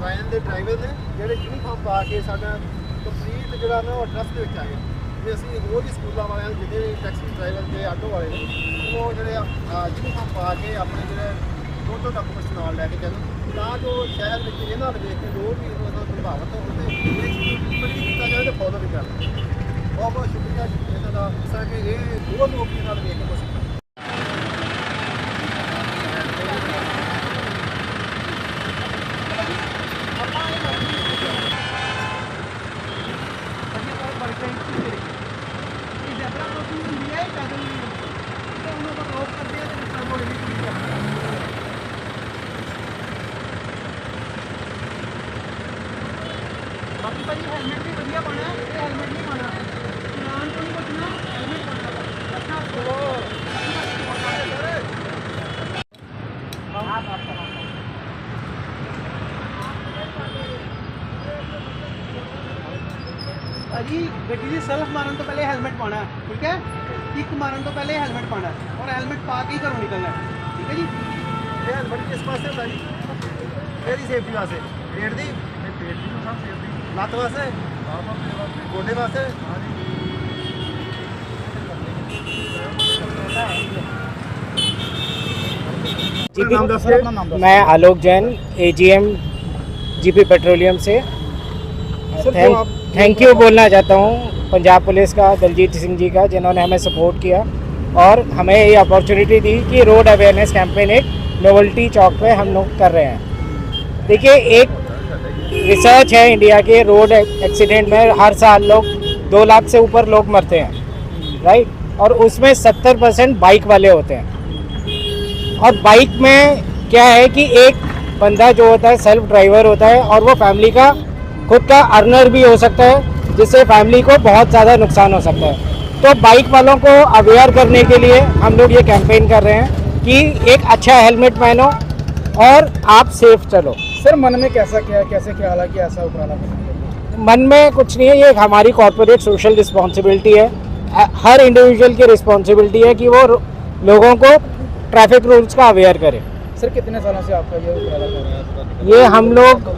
Van ਦੇ driver ਨੇ ਜਿਹੜੇ ਯੂਨੀਫਾਰਮ ਪਾ ਕੇ ਸਾਡਾ ਕੰਪਲੀਟ ਜਿਹੜਾ ਨਾ ਉਹ ਟਰਸਟ ਦੇ ਵਿੱਚ ਆ ਗਿਆ ਵੀ ਅਸੀਂ ਹੋਰ ਹੀ ਸਕੂਲਾਂ ਵਾਲਿਆਂ ਨੂੰ ਜਿਹਦੇ ਟੈਕਸੀ ਡਰਾਈਵਰ ਤੇ ਆਟੋ ਵਾਲੇ ਨੇ, ਉਹ ਜਿਹੜੇ ਯੂਨੀਫਾਰਮ ਪਾ ਕੇ ਆਪਣੇ ਜਿਹੜੇ ਦੋ ਦੋ ਡਾਕੂਮੈਂਟਸ ਨਾਲ ਲੈ ਕੇ ਚੱਲਣ। ਤਾਂ ਜੋ ਸ਼ਹਿਰ ਵਿੱਚ ਇਹਨਾਂ ਨੂੰ ਵੇਖ ਕੇ ਲੋਕ ਵੀ ਉਹਨਾਂ ਤੋਂ ਪ੍ਰਭਾਵਿਤ ਹੋਣ ਤੇ ਇਹ ਚੀਜ਼ ਵੀ ਕੀਤਾ ਜਾਵੇ ਤੇ ਫੋਲੋ ਵੀ ਕਰਨ ਬਹੁਤ ਬਹੁਤ ਸ਼ੁਕਰੀਆ ਜੀ ਇਹਨਾਂ ਦਾ। ਕਿ ਇਹ ਦੋ ਲੋਕ ਇਹਨਾਂ ਨੂੰ ਵੇਖ ਕੇ ਬਾਕੀ ਭਾਜੀ ਹੈਲਮਟ ਵੀ ਵਧੀਆ ਪਾਣਾ ਹੈ ਤੇ ਹੈਲਮਟ ਨਹੀਂ ਪਾਣਾ ਚਲਾਨ ਤੋਂ ਨਹੀਂ ਬਚਣਾ ਹੈਲਮਟ ਪਾਣਾ ਅੱਛਾ ਚਲੋ ਭਾਜੀ ਗੱਡੀ ਦੀ ਸੈਲਫ ਮਾਰਨ ਤੋਂ ਪਹਿਲੇ ਹੈਲਮਟ ਪਾਣਾ ਹੈ, ਠੀਕ ਹੈ ਕਿੱਕ ਮਾਰਨ ਤੋਂ ਪਹਿਲੇ ਹੈਲਮਟ ਪਾਣਾ ਹੈ ਔਰ ਹੈਲਮਟ ਪਾ ਕੇ ਹੀ ਘਰੋਂ ਨਿਕਲਣਾ ਹੈ, ਠੀਕ ਹੈ ਜੀ ਇਹ ਹੈਲਮਟ ਕਿਸ ਪਾਸੇ ਹੁੰਦਾ ਜੀ ਇਹਦੀ ਸੇਫਟੀ ਵਾਸਤੇ ਪੇਟ ਦੀ ਪੇਟ ਦੀ ਸਭ मैं Alok Jain AGM GP petroleum से। थैंक थैंक यू बोलना चाहता हूँ पंजाब पुलिस का दलजीत सिंह जी का जिन्होंने हमें सपोर्ट किया। और हमें ये अपॉर्चुनिटी दी कि रोड अवेयरनेस कैंपेन एक नोवल्टी चौक पे हम लोग कर रहे हैं। देखिए एक रिसर्च है इंडिया के रोड एक्सीडेंट में हर साल लोग दो लाख से ऊपर लोग मरते हैं राइट और उसमें सत्तर परसेंट बाइक वाले होते हैं। और बाइक में क्या है कि एक बंदा जो होता है सेल्फ ड्राइवर होता है और वो फैमिली का, खुद का अर्नर भी हो सकता है, जिससे फैमिली को बहुत ज़्यादा नुकसान हो सकता है। तो बाइक वालों को अवेयर करने के लिए हम लोग ये कैंपेन कर रहे हैं कि एक अच्छा हेलमेट पहनो और आप सेफ़ चलो। सर मन में कैसा क्या कैसे ख्याल है कि ऐसा उपराला मन में कुछ नहीं है ये हमारी कॉरपोरेट सोशल रिस्पॉन्सिबिलिटी है। हर इंडिविजुअल की रिस्पॉन्सिबिलिटी है कि वो लोगों को ट्रैफ़िक रूल्स का अवेयर करे। सर कितने सालों से आपका ये उपराला हैं? ये हम लोग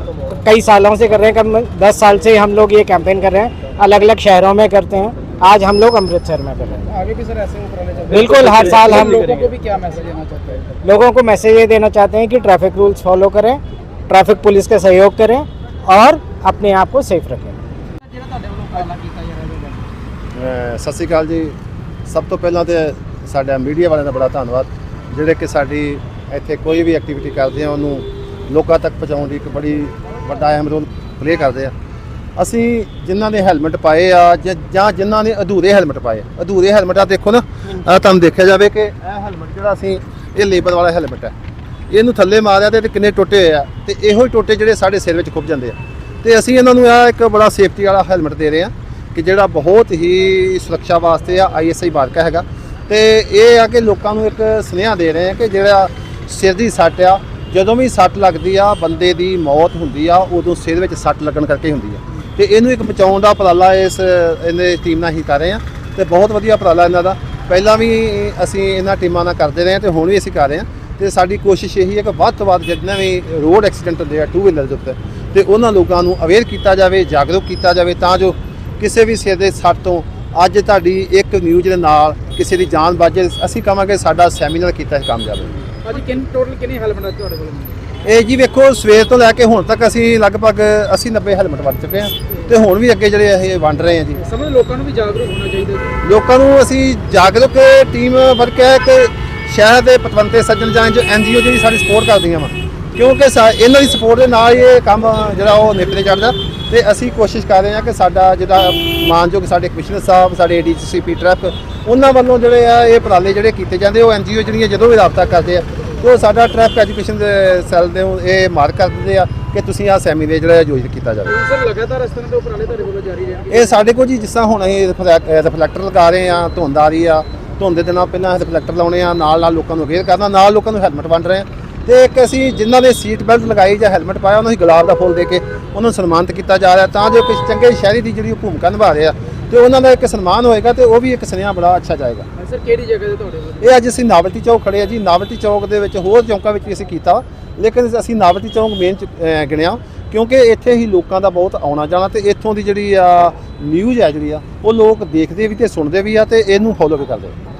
कई सालों से कर रहे हैं कम दस साल से हम लोग ये कैंपेन कर रहे हैं अलग अलग शहरों में करते हैं। आज हम लोग अमृतसर में कर रहे हैं। आगे भी सर ऐसे उपराले बिल्कुल, हर साल हम लोगों को भी क्या मैसेज देना चाहते हैं? लोगों को मैसेज ये देना चाहते हैं कि ट्रैफ़िक रूल्स फॉलो करें। ਟ੍ਰੈਫਿਕ ਪੁਲਿਸ ਦਾ ਸਹਿਯੋਗ ਕਰੇ ਔਰ ਆਪਣੇ ਆਪ ਨੂੰ ਸੇਫ ਰੱਖੇ ਸਤਿ ਸ਼੍ਰੀ ਅਕਾਲ ਜੀ। ਸਭ ਤੋਂ ਪਹਿਲਾਂ ਤੇ ਸਾਡਾ ਮੀਡੀਆ ਵਾਲਿਆਂ ਦਾ ਬੜਾ ਧੰਨਵਾਦ। ਜਿਹੜੇ ਕਿ ਸਾਡੀ ਇੱਥੇ ਕੋਈ ਵੀ ਐਕਟੀਵਿਟੀ ਕਰਦੇ ਆ ਉਹਨੂੰ ਲੋਕਾਂ ਤੱਕ ਪਹੁੰਚਾਉਣ ਦੀ ਇੱਕ ਬੜੀ ਵੱਡਾ ਅਹਿਮ ਰੋਲ ਪਲੇ ਕਰਦੇ ਆ। ਅਸੀਂ ਜਿਨ੍ਹਾਂ ਨੇ ਹੈਲਮਟ ਪਾਏ ਆ ਜਾਂ ਜਿਨ੍ਹਾਂ ਨੇ ਅਧੂਰੇ ਹੈਲਮਟ ਪਾਏ ਅਧੂਰੇ ਹੈਲਮਟ ਆ ਦੇਖੋ ਨਾ ਤੁਹਾਨੂੰ ਦੇਖਿਆ ਜਾਵੇ ਕਿ ਇਹ ਹੈਲਮਟ ਜਿਹੜਾ ਅਸੀਂ ਇਹ ਲੇਬਲ ਵਾਲਾ ਹੈਲਮਟ ਹੈ ਇਹਨੂੰ ਥੱਲੇ ਮਾਰਿਆ ਤੇ ਇਹਦੇ ਕਿੰਨੇ ਟੋਟੇ ਹੋਏ ਆ ਤੇ ਇਹੋ ਹੀ ਟੋਟੇ ਜਿਹੜੇ ਸਾਡੇ ਸਿਰ ਵਿੱਚ ਖੁੱਭ ਜਾਂਦੇ ਆ। ਤੇ ਅਸੀਂ ਇਹਨਾਂ ਨੂੰ ਆ ਇੱਕ ਬੜਾ ਸੇਫਟੀ ਵਾਲਾ ਹੈਲਮਟ ਦੇ ਰਹੇ ਆ ਕਿ ਜਿਹੜਾ ਬਹੁਤ ਹੀ ਸੁਰੱਖਿਆ ਵਾਸਤੇ ਆ ਆਈਐਸਆਈ ਮਾਰਕਾ ਹੈਗਾ। ਤੇ ਇਹ ਆ ਕਿ ਲੋਕਾਂ ਨੂੰ ਇੱਕ ਸੁਨੇਹਾ ਦੇ ਰਹੇ ਆ ਕਿ ਜਿਹੜਾ ਸਿਰ ਦੀ ਸੱਟ ਆ, ਜਦੋਂ ਵੀ ਸੱਟ ਲੱਗਦੀ ਆ, ਬੰਦੇ ਦੀ ਮੌਤ ਹੁੰਦੀ ਆ, ਉਦੋਂ ਸਿਰ ਵਿੱਚ ਸੱਟ ਲੱਗਣ ਕਰਕੇ ਹੁੰਦੀ ਆ। ਤੇ ਇਹਨੂੰ ਇੱਕ ਬਚਾਉਣ ਦਾ ਉਪਰਾਲਾ ਇਸ, ਇਹਨੇ ਟੀਮ ਨਾਲ ਹੀ ਕਰ ਰਹੇ ਆ ਤੇ ਬਹੁਤ ਵਧੀਆ ਉਪਰਾਲਾ ਇਹਨਾਂ ਦਾ। ਪਹਿਲਾਂ ਵੀ ਅਸੀਂ ਇਹਨਾਂ ਟੀਮਾਂ ਨਾਲ ਕਰਦੇ ਰਹੇ ਹਾਂ ਤੇ ਹੁਣ ਵੀ ਅਸੀਂ ਕਰ ਰਹੇ ਹਾਂ। ਤੇ ਸਾਡੀ ਕੋਸ਼ਿਸ਼ ਇਹੀ ਹੈ ਕਿ ਵੱਧ ਤੋਂ ਵੱਧ ਜਿੰਨੇ ਵੀ ਰੋਡ ਐਕਸੀਡੈਂਟ ਹੁੰਦੇ ਆ ਟੂ ਵੀਲਰ ਦੇ ਉੱਤੇ ਤੇ ਉਹਨਾਂ ਲੋਕਾਂ ਨੂੰ ਅਵੇਅਰ ਕੀਤਾ ਜਾਵੇ ਜਾਗਰੂਕ ਕੀਤਾ ਜਾਵੇ ਤਾਂ ਜੋ ਕਿਸੇ ਵੀ ਸਿਰ ਦੇ ਸੱਟ ਤੋਂ ਅੱਜ ਤੁਹਾਡੀ ਇੱਕ ਨਿਊਜ਼ ਦੇ ਨਾਲ ਕਿਸੇ ਦੀ ਜਾਨ ਬਚੇ ਅਸੀਂ ਕਹਾਂਗੇ ਸਾਡਾ ਸੈਮੀਨਾਰ ਕੀਤਾ ਹੈ ਕਾਮਯਾਬ ਹੈ ਅੱਜ ਕਿੰਨ ਟੋਟਲ ਕਿੰਨੇ ਹੈਲਮਟ ਆ ਤੁਹਾਡੇ ਕੋਲ? ਇਹ ਜੀ ਵੇਖੋ ਸਵੇਰ ਤੋਂ ਲੈ ਕੇ ਹੁਣ ਤੱਕ ਅਸੀਂ ਲਗਭਗ 80 90 ਹੈਲਮਟ ਵੰਡ ਚੁੱਕੇ ਹਾਂ ਤੇ ਹੁਣ ਵੀ ਅੱਗੇ ਜਿਹੜੇ ਇਹ ਵੰਡ ਰਹੇ ਹਾਂ ਜੀ। ਸਮਝ ਲੋਕਾਂ ਨੂੰ ਵੀ ਜਾਗਰੂਕ ਹੋਣਾ ਚਾਹੀਦਾ ਲੋਕਾਂ ਨੂੰ ਅਸੀਂ ਜਾਗਰੂਕ ਟੀਮ ਵਰਕ ਹੈ ਕਿ ਸ਼ਹਿਰ ਦੇ ਪਤਵੰਤੇ ਸੱਜਣ ਜਾਂ ਜੋ ਐਨਜੀਓ ਜਿਹੜੀ ਸਾਡੀ ਸਪੋਰਟ ਕਰਦੀਆਂ ਵਾ। ਕਿਉਂਕਿ ਇਹਨਾਂ ਦੀ ਸਪੋਰਟ ਦੇ ਨਾਲ ਇਹ ਕੰਮ ਜਿਹੜਾ ਉਹ ਨਿਪਟੇ ਚੜਦਾ ਤੇ ਅਸੀਂ ਕੋਸ਼ਿਸ਼ ਕਰ ਰਹੇ ਹਾਂ ਕਿ ਸਾਡਾ ਜਿਹੜਾ ਮਾਨਯੋਗ ਸਾਡੇ ਕਮਿਸ਼ਨਰ ਸਾਹਿਬ ਸਾਡੇ ਡੀਸੀਪੀ ਟ੍ਰੈਫਿਕ ਉਹਨਾਂ ਵੱਲੋਂ ਜਿਹੜੇ ਆ ਇਹ ਉਪਰਾਲੇ ਜਿਹੜੇ ਕੀਤੇ ਜਾਂਦੇ ਉਹ ਐਨਜੀਓ ਜਿਹੜੀਆਂ ਜਦੋਂ ਵੀ ਰਾਬਤਾ ਕਰਦੇ ਆ ਤੇ ਉਹ ਸਾਡਾ ਟ੍ਰੈਫਿਕ ਐਜੂਕੇਸ਼ਨ ਦੇ ਸੈੱਲ ਦੇ ਉਹ ਇਹ ਮਾਰਕ ਕਰ ਦਿੰਦੇ ਆ ਕਿ ਤੁਸੀਂ ਆਹ ਸੈਮੀਨਾਰ ਜਿਹੜਾ ਆਯੋਜਿਤ ਕੀਤਾ ਜਾਵੇ। ਸਰ ਲਗਾਤਾਰ ਇਸ ਤਰ੍ਹਾਂ ਦੇ ਉਪਰਾਲੇ ਤੁਹਾਡੇ ਵੱਲੋਂ ਜਾਰੀ ਰਹਿਣਗੇ? ਇਹ ਸਾਡੇ ਕੋਲ ਜੀ ਜਿਸ ਤਰ੍ਹਾਂ ਹੁਣ ਅਸੀਂ ਰਿਫਲੈਕਟਰ ਲਗਾ ਰਹੇ ਆ ਧੁੰਦ ਆ ਰਹੀ ਆ ਧੁੰਦ ਦੇ ਦਿਨਾਂ ਪਹਿਲਾਂ ਰਿਫਲੈਕਟਰ ਲਾਉਣੇ ਆ ਨਾਲ ਨਾਲ ਲੋਕਾਂ ਨੂੰ ਅਵੇਅਰ ਕਰਨਾ ਨਾਲ ਲੋਕਾਂ ਨੂੰ ਹੈਲਮਟ ਵੰਡ ਰਹੇ ਆ। ਤੇ ਇੱਕ ਅਸੀਂ ਜਿਨ੍ਹਾਂ ਨੇ ਸੀਟ ਬੈਲਟ ਲਗਾਈ ਜਾਂ ਹੈਲਮਟ ਪਾਇਆ ਉਹਨਾਂ ਨੂੰ ਗੁਲਾਬ ਦਾ ਫੁੱਲ ਦੇ ਕੇ ਉਹਨਾਂ ਨੂੰ ਸਨਮਾਨਿਤ ਕੀਤਾ ਜਾ ਰਿਹਾ ਤਾਂ ਜੋ ਕਿਸੇ ਚੰਗੇ ਸ਼ਹਿਰੀ ਦੀ ਜਿਹੜੀ ਭੂਮਿਕਾ ਨਿਭਾ ਰਹੇ ਆ ਤੇ ਉਹਨਾਂ ਦਾ ਇੱਕ ਸਨਮਾਨ ਹੋਏਗਾ ਤੇ ਉਹ ਵੀ ਇੱਕ ਸੁਨੇਹਾ ਬੜਾ ਅੱਛਾ ਜਾਏਗਾ। ਸਰ ਕਿਹੜੀ ਜਗ੍ਹਾ ਤੇ ਤੁਹਾਡੇ ਇਹ ਅੱਜ ਅਸੀਂ ਨਾਵਲਟੀ ਚੌਕ ਖੜੇ ਆ ਜੀ। ਨਾਵਲਟੀ ਚੌਕ ਦੇ ਵਿੱਚ ਹੋਰ ਚੌਂਕਾਂ ਵਿੱਚ ਵੀ ਅਸੀਂ ਕੀਤਾ। ਲੇਕਿਨ ਅਸੀਂ ਨਾਵਤੀ ਚੌਂਕ ਮੇਨ ਗਿਣਿਆ, ਕਿਉਂਕਿ ਇੱਥੇ ਹੀ ਲੋਕਾਂ ਦਾ ਬਹੁਤ ਆਉਣਾ ਜਾਣਾ ਤੇ ਇੱਥੋਂ ਦੀ ਜਿਹੜੀ ਆ ਨਿਊਜ਼ ਹੈ ਜਿਹੜੀ ਆ, ਉਹ ਲੋਕ ਦੇਖਦੇ ਵੀ ਤੇ ਸੁਣਦੇ ਵੀ ਆ ਤੇ ਇਹਨੂੰ ਫੋਲੋ ਵੀ ਕਰਦੇ ਆ।